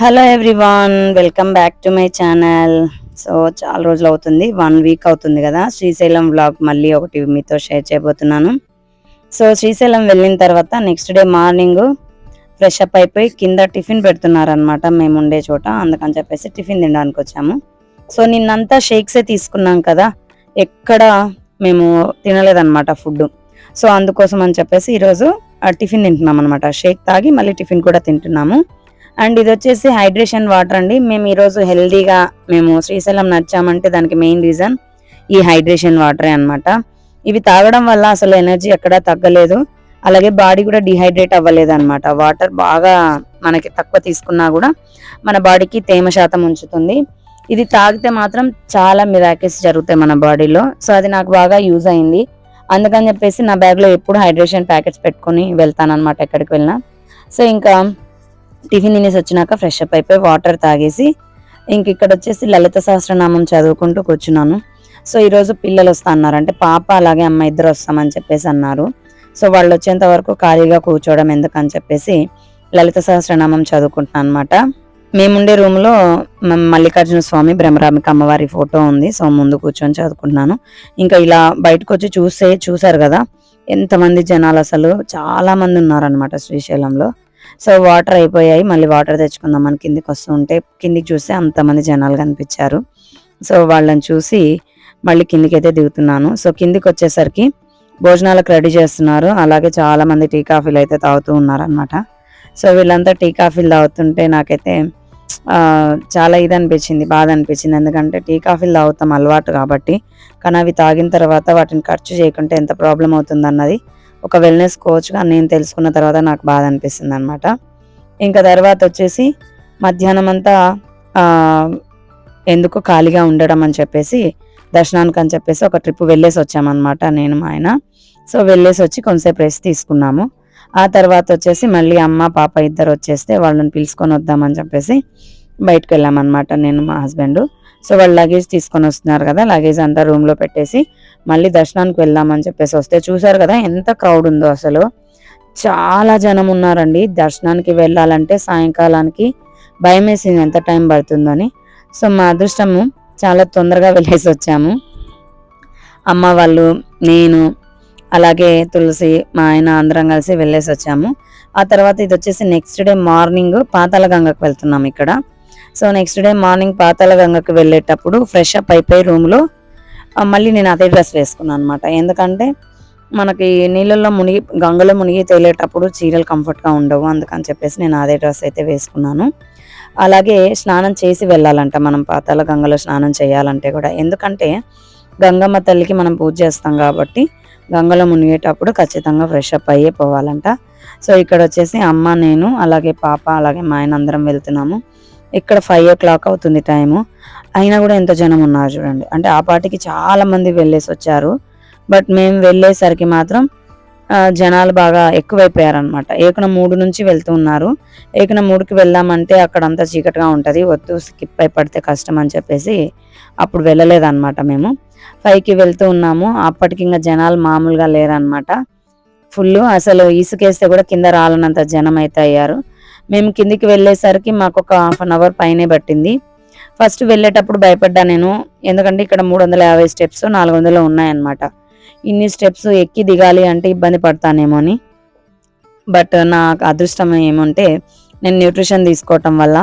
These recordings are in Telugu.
Hello everyone welcome back to my channel so చాలా రోజులు అవుతుంది వన్ వీక్ అవుతుంది కదా. శ్రీశైలం వ్లాగ్ మళ్ళీ ఒకటి మీతో షేర్ చేయబోతున్నాను. సో శ్రీశైలం వెళ్ళిన తర్వాత next day morning fresh up అయిపోయి కింద టిఫిన్ పెడుతున్నారనమాట మేము ఉండే చోట. అందుకని చెప్పేసి టిఫిన్ తినడానికి వచ్చాము. సో నిన్నంతా షేక్సే తీసుకున్నాం కదా. ఎక్కడ మేము తినలేదన్నమాట ఫుడ్ సో అందుకోసం అని చెప్పేసి ఈరోజు ఆ టిఫిన్ తింటున్నాం అనమాట షేక్ తాగి మళ్ళీ టిఫిన్ కూడా తింటున్నాము. అండ్ ఇది వచ్చేసి హైడ్రేషన్ వాటర్ అండి. మేము ఈరోజు హెల్దీగా మేము శ్రీశైలం నచ్చామంటే దానికి మెయిన్ రీజన్ ఈ హైడ్రేషన్ వాటరే అనమాట ఇవి తాగడం వల్ల అసలు ఎనర్జీ ఎక్కడా తగ్గలేదు. అలాగే బాడీ కూడా డిహైడ్రేట్ అవ్వలేదు అనమాట వాటర్ బాగా మనకి తక్కువ తీసుకున్నా కూడా మన బాడీకి తేమ శాతం ఉంచుతుంది. ఇది తాగితే మాత్రం చాలా మిరాకిల్స్ జరుగుతాయి మన బాడీలో. సో అది నాకు బాగా యూజ్ అయింది. అందుకని చెప్పేసి నా బ్యాగ్లో ఎప్పుడు హైడ్రేషన్ ప్యాకెట్స్ పెట్టుకొని వెళ్తాను అనమాట ఎక్కడికి వెళ్ళినా. సో ఇంకా టిఫిన్ తినేసి వచ్చినాక ఫ్రెష్ అప్ అయిపోయి వాటర్ తాగేసి ఇంక ఇక్కడ వచ్చేసి లలిత సహస్రనామం చదువుకుంటూ కూర్చున్నాను. సో ఈరోజు పిల్లలు వస్తా అన్నారు. అంటే పాప అలాగే అమ్మ ఇద్దరు వస్తామని చెప్పేసి అన్నారు. సో వాళ్ళు వచ్చేంత వరకు ఖాళీగా కూర్చోవడం ఎందుకని చెప్పేసి లలిత సహస్రనామం చదువుకుంటున్నాను అనమాట మేముండే రూమ్లో మల్లికార్జున స్వామి బ్రహ్మరామిక అమ్మవారి ఫోటో ఉంది. సో ముందు కూర్చొని చదువుకుంటున్నాను. ఇంకా ఇలా బయటకు వచ్చి చూస్తే చూసారు కదా ఎంతమంది జనాలు అసలు చాలామంది ఉన్నారనమాట శ్రీశైలంలో. సో వాటర్ అయిపోయాయి మళ్ళీ వాటర్ తెచ్చుకుందాం అని కిందికి ఉంటే కిందికి చూస్తే అంతమంది జనాలు కనిపించారు. సో వాళ్ళని చూసి మళ్ళీ కిందికి అయితే దిగుతున్నాను. సో కిందికి వచ్చేసరికి భోజనాలకు రెడీ చేస్తున్నారు. అలాగే చాలామంది టీ కాఫీలు అయితే తాగుతూ ఉన్నారనమాట సో వీళ్ళంతా టీ కాఫీలు తాగుతుంటే నాకైతే చాలా ఇది అనిపించింది బాధ అనిపించింది. ఎందుకంటే టీ కాఫీలు తాగుతాం అలవాటు కాబట్టి కానీ అవి తాగిన తర్వాత వాటిని ఖర్చు చేయకుంటే ఎంత ప్రాబ్లం అవుతుంది అన్నది ఒక వెల్నెస్ కోచ్గా నేను తెలుసుకున్న తర్వాత నాకు బాధ అనిపిస్తుంది అనమాట ఇంకా తర్వాత వచ్చేసి మధ్యాహ్నం అంతా ఎందుకు ఖాళీగా ఉండడం అని చెప్పేసి దర్శనానికి అని చెప్పేసి ఒక ట్రిప్ వెళ్ళేసి వచ్చామన్నమాట నేను మా ఆయన. సో వెళ్ళేసి వచ్చి కొంతసేపు రెస్ట్ తీసుకున్నాము. ఆ తర్వాత వచ్చేసి మళ్ళీ అమ్మ పాప ఇద్దరు వచ్చేస్తే వాళ్ళని పిలుచుకొని వద్దామని చెప్పేసి బయటకు వెళ్ళామన్నమాట నేను మా హస్బెండ్ సో వాళ్ళు లగేజ్ తీసుకొని వస్తున్నారు కదా లగేజ్ అంతా రూమ్లో పెట్టేసి మళ్ళీ దర్శనానికి వెళ్దామని చెప్పేసి వస్తే చూసారు కదా ఎంత క్రౌడ్ ఉందో అసలు. చాలా జనం ఉన్నారండి. దర్శనానికి వెళ్ళాలంటే సాయంకాలానికి భయం వేసింది ఎంత టైం పడుతుందని. సో మా అదృష్టము చాలా తొందరగా వెళ్ళేసి వచ్చాము. అమ్మ వాళ్ళు నేను అలాగే తులసి మా ఆయన అందరం కలిసి వెళ్ళేసి వచ్చాము. ఆ తర్వాత ఇది వచ్చేసి నెక్స్ట్ డే మార్నింగ్ పాతాళగంగకు వెళ్తున్నాం ఇక్కడ. సో నెక్స్ట్ డే మార్నింగ్ పాతాళగంగకు వెళ్ళేటప్పుడు ఫ్రెష్ అప్ అయిపోయి రూమ్లో మళ్ళీ నేను అదే డ్రెస్ వేసుకున్నాను అనమాట ఎందుకంటే మనకి నీళ్ళల్లో మునిగి గంగలో మునిగి తేలేటప్పుడు చీరలు కంఫర్ట్గా ఉండవు. అందుకని చెప్పేసి నేను అదే డ్రెస్ అయితే వేసుకున్నాను. అలాగే స్నానం చేసి వెళ్ళాలంట మనం పాతాల గంగలో స్నానం చేయాలంటే కూడా. ఎందుకంటే గంగమ్మ తల్లికి మనం పూజ చేస్తాం కాబట్టి గంగలో మునిగేటప్పుడు ఖచ్చితంగా ఫ్రెష్ అప్ అయ్యే పోవాలంట. సో ఇక్కడ వచ్చేసి అమ్మ నేను అలాగే పాప అలాగే మా ఆయన అందరం వెళ్తున్నాము. ఇక్కడ ఫైవ్ ఓ క్లాక్ అవుతుంది టైము అయినా కూడా ఎంత జనం ఉన్నారు చూడండి. అంటే ఆ పాటికి చాలా మంది వెళ్ళేసి వచ్చారు. బట్ మేము వెళ్ళేసరికి మాత్రం జనాలు బాగా ఎక్కువైపోయారనమాట ఏకన మూడు నుంచి వెళ్తూ ఉన్నారు. ఏకన మూడుకి వెళ్దామంటే అక్కడ అంతా చీకటిగా ఉంటుంది. వద్దు స్కిప్ అయి పడితే కష్టం అని చెప్పేసి అప్పుడు వెళ్ళలేదన్నమాట మేము. ఫైవ్కి వెళ్తూ ఉన్నాము. అప్పటికి ఇంకా జనాలు మామూలుగా లేరనమాట ఫుల్ అసలు ఇసుకేస్తే కూడా కింద రాలనంత జనం అయితే అయ్యారు. మేము కిందికి వెళ్ళేసరికి మాకు ఒక హాఫ్ అన్ అవర్ పైనే పట్టింది. ఫస్ట్ వెళ్ళేటప్పుడు భయపడ్డా నేను. ఎందుకంటే ఇక్కడ మూడు వందల యాభై స్టెప్స్ నాలుగు వందలు ఉన్నాయన్నమాట. ఇన్ని స్టెప్స్ ఎక్కి దిగాలి అంటే ఇబ్బంది పడతానేమో అని. బట్ నాకు అదృష్టం ఏమంటే నేను న్యూట్రిషన్ తీసుకోవటం వల్ల.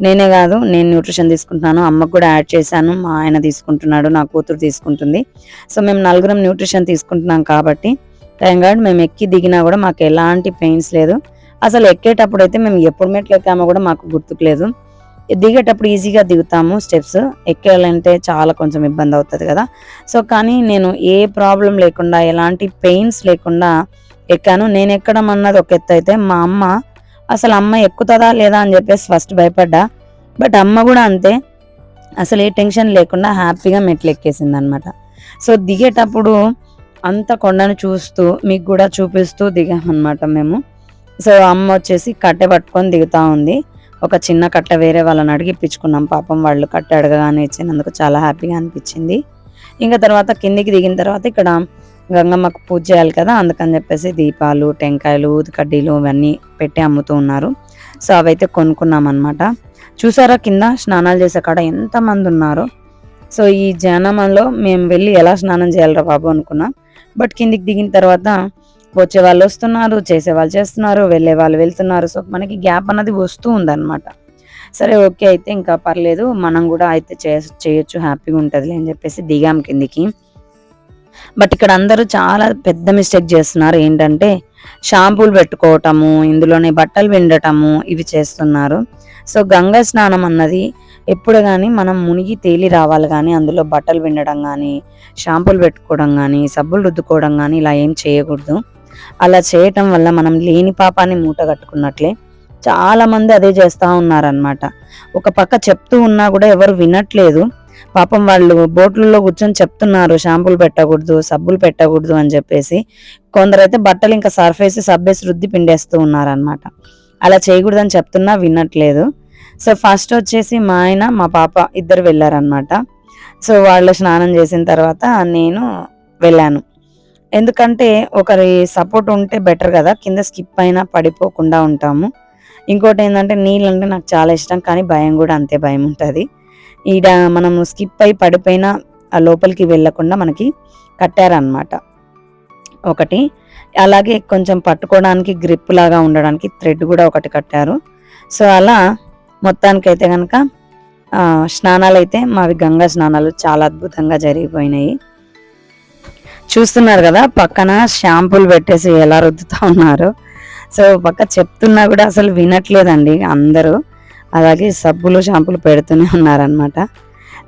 నేనే కాదు నేను న్యూట్రిషన్ తీసుకుంటున్నాను. అమ్మకు కూడా యాడ్ చేశాను. మా ఆయన తీసుకుంటున్నాడు నా కూతురు తీసుకుంటుంది. సో మేము నలుగురం న్యూట్రిషన్ తీసుకుంటున్నాం కాబట్టి థ్యాంక్ గాడ్ మేము ఎక్కి దిగినా కూడా మాకు ఎలాంటి పెయిన్స్ లేదు. అసలు ఎక్కేటప్పుడు అయితే మేము ఎప్పుడు మెట్లు ఎక్కామో కూడా మాకు గుర్తుకులేదు. దిగేటప్పుడు ఈజీగా దిగుతాము స్టెప్స్. ఎక్కాలంటే చాలా కొంచెం ఇబ్బంది అవుతుంది కదా. సో కానీ నేను ఏ ప్రాబ్లం లేకుండా ఎలాంటి పెయిన్స్ లేకుండా ఎక్కాను. నేను ఎక్కడం అన్నది ఒక ఎత్తు అయితే మా అమ్మ అసలు అమ్మ ఎక్కుతుందా లేదా? అని చెప్పేసి ఫస్ట్ భయపడ్డా. బట్ అమ్మ కూడా అంతే. అసలు ఏ టెన్షన్ లేకుండా హ్యాపీగా మెట్లు ఎక్కేసింది అనమాట సో దిగేటప్పుడు అంత కొండను చూస్తూ మీకు కూడా చూపిస్తూ దిగామన్నమాట మేము. సో అమ్మ వచ్చేసి కట్టె పట్టుకొని దిగుతూ ఉంది. ఒక చిన్న కట్ట వేరే వాళ్ళని అడిగి ఇప్పించుకున్నాం. పాపం వాళ్ళు కట్ట అడగగానే ఇచ్చినందుకు చాలా హ్యాపీగా అనిపించింది. ఇంకా తర్వాత కిందికి దిగిన తర్వాత ఇక్కడ గంగమ్మకు పూజ చేయాలి కదా అందుకని చెప్పేసి దీపాలు టెంకాయలు ఊది కడ్డీలు ఇవన్నీ పెట్టి అమ్ముతూ ఉన్నారు. సో అవైతే కొనుక్కున్నాం అనమాట చూసారా కింద స్నానాలు చేసే కాడ ఎంతమంది ఉన్నారు. సో ఈ జనంలో మేము వెళ్ళి ఎలా స్నానం చేయాలరా బాబు అనుకున్నాం. బట్ కిందికి దిగిన తర్వాత వచ్చే వాళ్ళు వస్తున్నారు చేసే వాళ్ళు చేస్తున్నారు వెళ్ళే వాళ్ళు వెళ్తున్నారు. సో మనకి గ్యాప్ అన్నది వస్తూ ఉందన్నమాట. సరే ఓకే అయితే ఇంకా పర్లేదు. మనం కూడా అయితే చే- చేయొచ్చు హ్యాపీగా ఉంటుంది అని చెప్పేసి దిగాం కిందికి. బట్ ఇక్కడ అందరూ చాలా పెద్ద మిస్టేక్ చేస్తున్నారు. ఏంటంటే షాంపూలు పెట్టుకోవటము ఇందులోనే బట్టలు పిండటము ఇవి చేస్తున్నారు. సో గంగా స్నానం అన్నది ఎప్పుడు కానీ మనం మునిగి తేలి రావాలి కానీ అందులో బట్టలు పిండడం కానీ షాంపూలు పెట్టుకోవడం కానీ సబ్బులు రుద్దుకోవడం కానీ ఇలా ఏం చేయకూడదు. అలా చేయటం వల్ల మనం లేని పాపాన్ని మూట కట్టుకున్నట్లే అదే చేస్తూ ఉన్నారనమాట ఒక పక్క చెప్తూ ఉన్నా కూడా ఎవరు వినట్లేదు. పాపం వాళ్ళు బోట్లలో కూర్చొని చెప్తున్నారు షాంపూలు పెట్టకూడదు సబ్బులు పెట్టకూడదు అని చెప్పేసి. కొందరైతే బట్టలు ఇంకా సర్ఫ్ వేసి సబ్బేసి రుద్ది పిండేస్తూ ఉన్నారనమాట అలా చేయకూడదని చెప్తున్నా వినట్లేదు. సో ఫస్ట్ వచ్చేసి మా ఆయన మా పాప ఇద్దరు వెళ్ళారనమాట సో వాళ్ళు స్నానం చేసిన తర్వాత నేను వెళ్ళాను. ఎందుకంటే ఒకరి సపోర్ట్ ఉంటే బెటర్ కదా కింద స్కిప్ అయినా పడిపోకుండా ఉంటాము. ఇంకోటి ఏంటంటే నీళ్ళు అంటే నాకు చాలా ఇష్టం కానీ భయం కూడా అంతే భయం ఉంటుంది. ఈడ మనము స్కిప్ అయి పడిపోయినా ఆ లోపలికి వెళ్ళకుండా మనకి కట్టారనమాట ఒకటి అలాగే కొంచెం పట్టుకోవడానికి గ్రిప్ లాగా ఉండడానికి థ్రెడ్ కూడా ఒకటి కట్టారు. సో అలా మొత్తానికైతే కనుక స్నానాలు అయితే మావి గంగా స్నానాలు చాలా అద్భుతంగా జరిగిపోయినాయి. చూస్తున్నారు కదా పక్కన షాంపూలు పెట్టేసి ఎలా రుద్దుతా ఉన్నారు. సో పక్క చెప్తున్నా కూడా అసలు వినట్లేదండి అందరూ. అలాగే సబ్బులు షాంపూలు పెడుతూనే ఉన్నారనమాట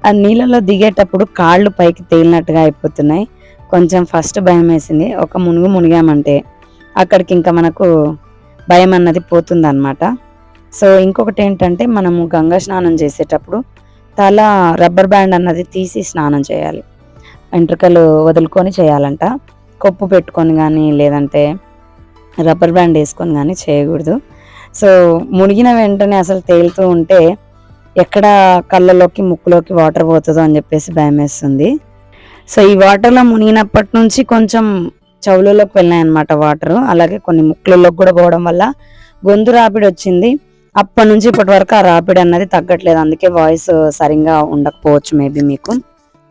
ఆ నీళ్ళలో దిగేటప్పుడు కాళ్ళు పైకి తేలినట్టుగా అయిపోతున్నాయి. కొంచెం ఫస్ట్ భయం వేసింది. ఒక మునుగు మునిగామంటే అక్కడికి ఇంకా మనకు భయం అన్నది పోతుందన్నమాట. సో ఇంకొకటి ఏంటంటే మనము గంగా స్నానం చేసేటప్పుడు తల రబ్బర్ బ్యాండ్ అన్నది తీసి స్నానం చేయాలి. వెంట్రుకలు వదులుకొని చేయాలంట. కొప్పు పెట్టుకొని కానీ లేదంటే రబ్బర్ బ్యాండ్ వేసుకొని కానీ చేయకూడదు. సో మునిగిన వెంటనే అసలు తేలుతూ ఉంటే ఎక్కడ కళ్ళలోకి ముక్కులోకి వాటర్ పోతుందో అని చెప్పేసి భయం వేస్తుంది. సో ఈ వాటర్లో మునిగినప్పటి నుంచి కొంచెం చెవులలోకి వెళ్ళాయి అనమాట వాటర్. అలాగే కొన్ని ముక్కులలోకి కూడా పోవడం వల్ల గొంతు రాపిడి వచ్చింది. అప్పటి నుంచి ఇప్పటి వరకు ఆ రాపిడి అన్నది తగ్గట్లేదు. అందుకే వాయిస్ సరిగ్గా ఉండకపోవచ్చు మేబీ మీకు.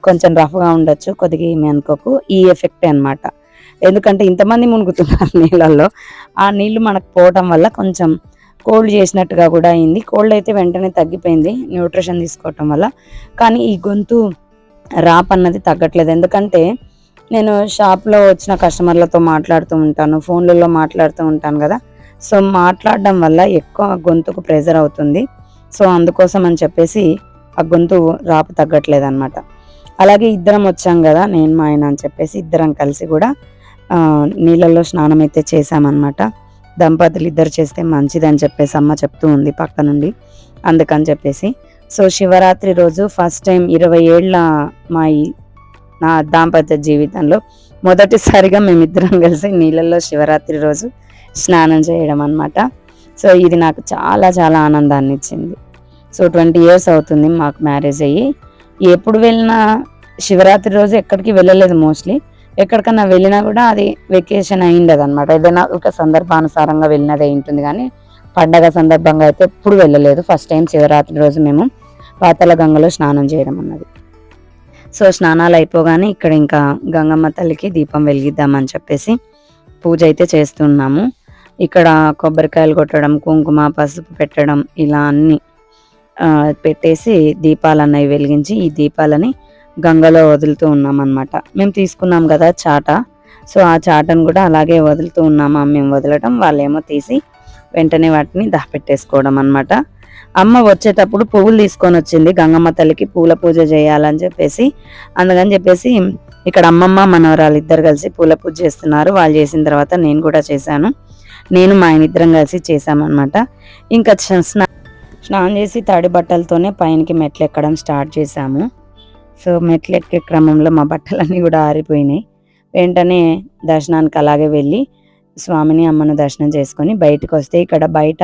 కొంచెం రఫ్గా ఉండొచ్చు కొద్దిగా ఏమి అనుకోకు. ఈ ఎఫెక్ట్ అనమాట ఎందుకంటే ఇంతమంది మునుగుతున్నారు నీళ్ళల్లో. ఆ నీళ్ళు మనకు పోవటం వల్ల కొంచెం కోల్డ్ చేసినట్టుగా కూడా అయింది. కోల్డ్ అయితే వెంటనే తగ్గిపోయింది న్యూట్రిషన్ తీసుకోవటం వల్ల. కానీ ఈ గొంతు రాప్ అన్నది తగ్గట్లేదు. ఎందుకంటే నేను షాప్లో వచ్చిన కస్టమర్లతో మాట్లాడుతూ ఉంటాను ఫోన్లలో మాట్లాడుతూ ఉంటాను కదా. సో మాట్లాడడం వల్ల ఎక్కువ గొంతుకు ప్రెజర్ అవుతుంది. సో అందుకోసం అని చెప్పేసి ఆ గొంతు రాపు తగ్గట్లేదు అనమాట అలాగే ఇద్దరం వచ్చాం కదా నేను మా ఆయన అని చెప్పేసి ఇద్దరం కలిసి కూడా నీళ్ళల్లో స్నానం అయితే చేసామన్నమాట దంపతులు ఇద్దరు చేస్తే మంచిదని చెప్పేసి అమ్మ చెప్తూ ఉంది పక్క నుండి అందుకని చెప్పేసి. సో శివరాత్రి రోజు ఫస్ట్ టైం ఇరవై ఏళ్ళ మా ఈ నా దాంపత్య జీవితంలో మొదటిసారిగా మేమిద్దరం కలిసి నీళ్ళల్లో శివరాత్రి రోజు స్నానం చేయడం అనమాట సో ఇది నాకు చాలా చాలా ఆనందాన్ని ఇచ్చింది సో ట్వంటీ ఇయర్స్ అవుతుంది మాకు మ్యారేజ్ అయ్యి. ఎప్పుడు వెళ్ళినా శివరాత్రి రోజు ఎక్కడికి వెళ్ళలేదు మోస్ట్లీ. ఎక్కడికన్నా వెళ్ళినా కూడా అది వెకేషన్ అయిండదు అనమాట ఏదైనా ఒక సందర్భానుసారంగా వెళ్ళినది ఉంటుంది కానీ పండగ సందర్భంగా అయితే ఎప్పుడు వెళ్ళలేదు. ఫస్ట్ టైం శివరాత్రి రోజు మేము పాతల గంగలో స్నానం చేయడం అన్నది. సో స్నానాలు అయిపోగానే ఇక్కడ ఇంకా గంగమ్మ తల్లికి దీపం వెలిగిద్దామని చెప్పేసి పూజ అయితే చేస్తున్నాము. ఇక్కడ కొబ్బరికాయలు కొట్టడం కుంకుమ పసుపు పెట్టడం ఇలా అన్ని పెట్టేసి దీపాలు అన్నవి వెలిగించి ఈ దీపాలని గంగలో వదులుతూ ఉన్నాం అనమాట మేము తీసుకున్నాం కదా చాట. సో ఆ చాటను కూడా అలాగే వదులుతూ ఉన్నాము? మేము వదలటం వాళ్ళేమో తీసి వెంటనే వాటిని దాపెట్టేసుకోవడం అనమాట అమ్మ వచ్చేటప్పుడు పువ్వులు తీసుకొని వచ్చింది. గంగమ్మ తల్లికి పూల పూజ చేయాలని చెప్పేసి అందుకని చెప్పేసి ఇక్కడ అమ్మమ్మ మనవరాలు ఇద్దరు కలిసి పూల పూజ చేస్తున్నారు. వాళ్ళు చేసిన తర్వాత నేను కూడా చేశాను. నేను మా ఆయన ఇద్దరం కలిసి చేశామన్నమాట. ఇంకా స్నా- స్నానం చేసి తడి బట్టలతోనే పైనకి మెట్లు ఎక్కడం స్టార్ట్ చేశాము. సో మెట్లు ఎక్కే క్రమంలో మా బట్టలన్నీ కూడా ఆరిపోయినాయి. వెంటనే దర్శనానికి అలాగే వెళ్ళి స్వామిని అమ్మను దర్శనం చేసుకొని బయటకు వస్తే ఇక్కడ బయట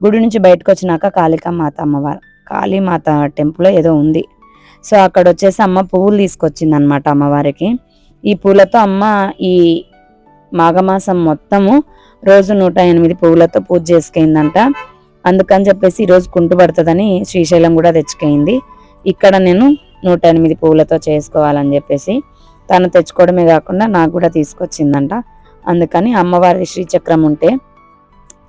గుడి నుంచి బయటకు వచ్చినాక కాళికామాత అమ్మవారు కాళీమాత టెంపుల్ ఏదో ఉంది. సో అక్కడ వచ్చేసి అమ్మ పువ్వులు తీసుకొచ్చింది అనమాట అమ్మవారికి. ఈ పూలతో అమ్మ ఈ మాఘమాసం మొత్తము రోజు నూట ఎనిమిది పువ్వులతో పూజ చేసుకైందంట. అందుకని చెప్పేసి ఈరోజు కుంటు పడుతుందని శ్రీశైలం కూడా తెచ్చుకైంది. ఇక్కడ నేను నూట ఎనిమిది పువ్వులతో చేసుకోవాలని చెప్పేసి తను తెచ్చుకోవడమే కాకుండా నాకు కూడా తీసుకొచ్చిందంట. అందుకని అమ్మవారి శ్రీచక్రం ఉంటే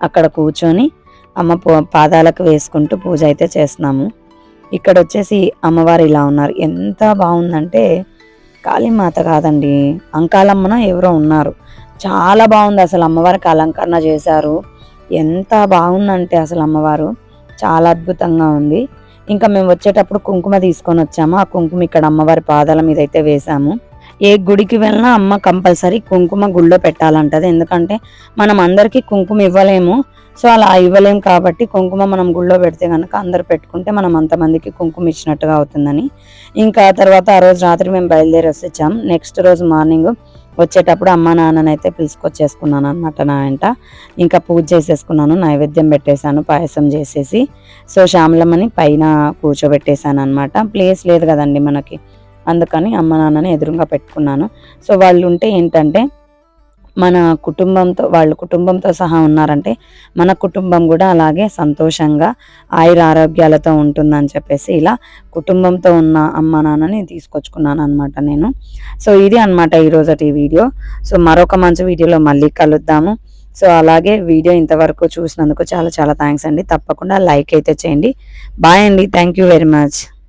అక్కడ కూర్చొని అమ్మ పాదాలకు వేసుకుంటూ పూజ అయితే చేస్తున్నాము. ఇక్కడ వచ్చేసి అమ్మవారు ఇలా ఉన్నారు. ఎంత బాగుందంటే కాళీమాత కాదండి అంకాలమ్మన ఎవరో ఉన్నారు. చాలా బాగుంది అసలు అమ్మవారికి అలంకరణ చేశారు. ఎంత బాగుందంటే అసలు అమ్మవారు. చాలా అద్భుతంగా ఉంది. ఇంకా మేము వచ్చేటప్పుడు కుంకుమ తీసుకొని వచ్చాము. ఆ కుంకుమ ఇక్కడ అమ్మవారి పాదాల మీద అయితే వేసాము ఏ గుడికి వెళ్ళినా అమ్మ కంపల్సరీ కుంకుమ గుళ్ళో పెట్టాలంటది. ఎందుకంటే మనం అందరికీ కుంకుమ ఇవ్వలేము. సో అలా ఇవ్వలేం కాబట్టి కుంకుమ మనం గుళ్ళో పెడితే కనుక అందరు పెట్టుకుంటే మనం అంతమందికి కుంకుమ ఇచ్చినట్టుగా అవుతుందని. ఇంకా తర్వాత ఆ రోజు రాత్రి మేము బయలుదేరి వచ్చేసాం. నెక్స్ట్ రోజు మార్నింగ్ వచ్చేటప్పుడు అమ్మ నాన్ననైతే పిలుచుకొచ్చేసుకున్నాను అనమాట నా వెంట. ఇంకా పూజ చేసేసుకున్నాను నైవేద్యం పెట్టేశాను పాయసం చేసేసి సో శ్యామలమ్మని పైన కూర్చోబెట్టేశాను అనమాట ప్లేస్ లేదు కదండి మనకి. అందుకని అమ్మ నాన్నని ఎదురుగా పెట్టుకున్నాను. సో వాళ్ళు ఉంటే ఏంటంటే మన కుటుంబంతో వాళ్ళు కుటుంబంతో సహా ఉన్నారంటే మన కుటుంబం కూడా అలాగే సంతోషంగా ఆయుర ఆరోగ్యాలతో ఉంటుందని చెప్పేసి ఇలా కుటుంబంతో ఉన్న అమ్మ నాన్నని తీసుకొచ్చుకున్నాను అనమాట నేను. సో ఇది అనమాట ఈరోజటి వీడియో. సో మరొక మంచి వీడియోలో మళ్ళీ కలుద్దాము. సో అలాగే వీడియో ఇంతవరకు చూసినందుకు చాలా చాలా థ్యాంక్స్ అండి. తప్పకుండా లైక్ అయితే చేయండి. బాయ్ అండి. Thank you very much.